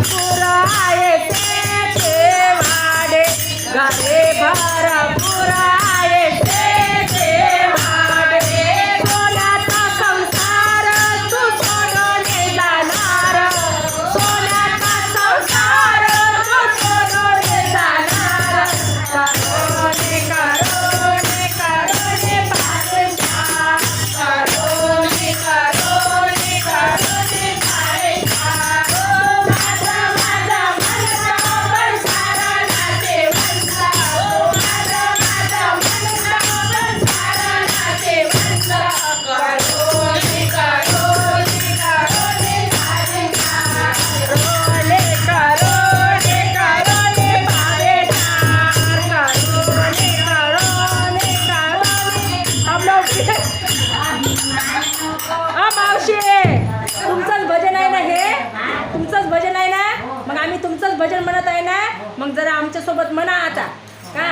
ભરપુરાય છે તે વાડે ઘરે ભરપુરા मावशी अ मावशे तुमचंच भजन आहे ना हे तुमचंच भजन आहे ना मग आम्ही तुमचंच भजन म्हणत आहे ना मग जरा आमच्यासोबत म्हणा आता का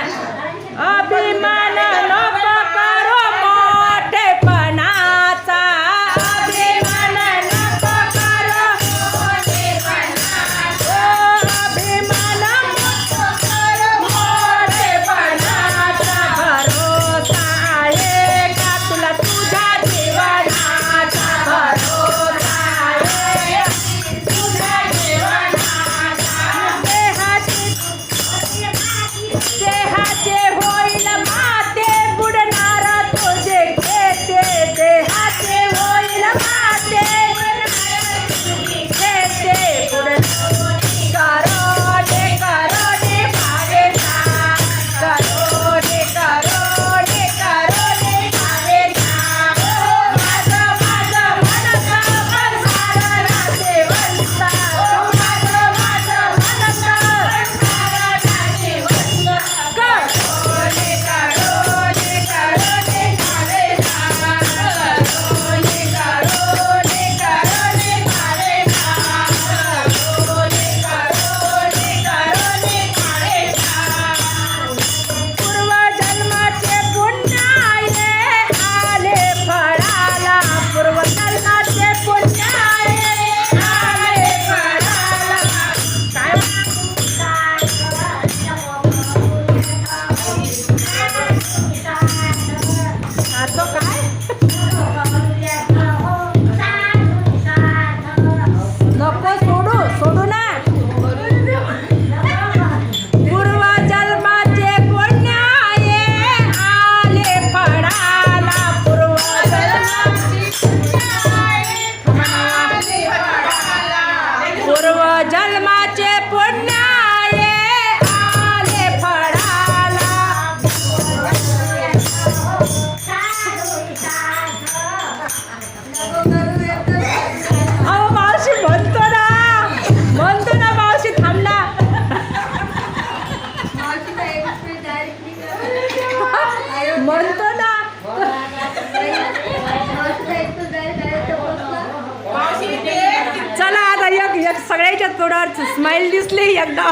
या सगळ्याच्या तोंडावर स्माईल दिसली एकदा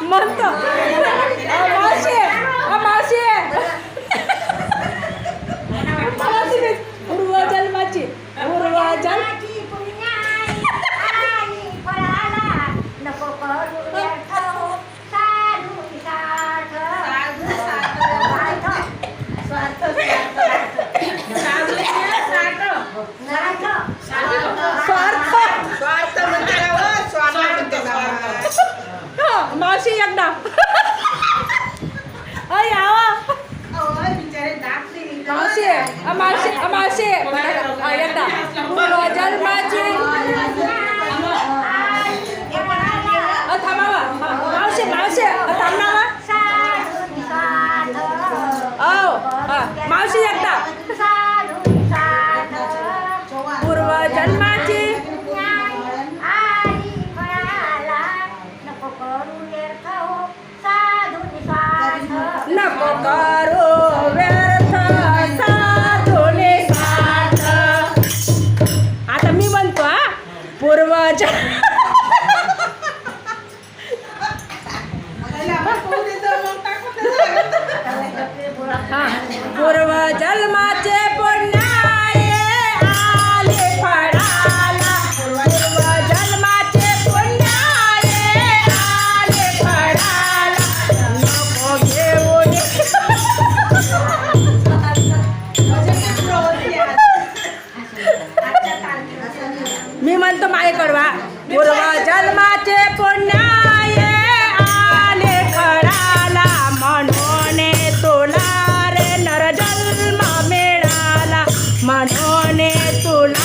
म्हणतो tocaron. એમ તો માએ કરવા પૂર્વ જલમાં છે પુણ્યાએ આને ખરાલા મનોને તોલા રે નર જલમાં મેળાલા મનોને તોલા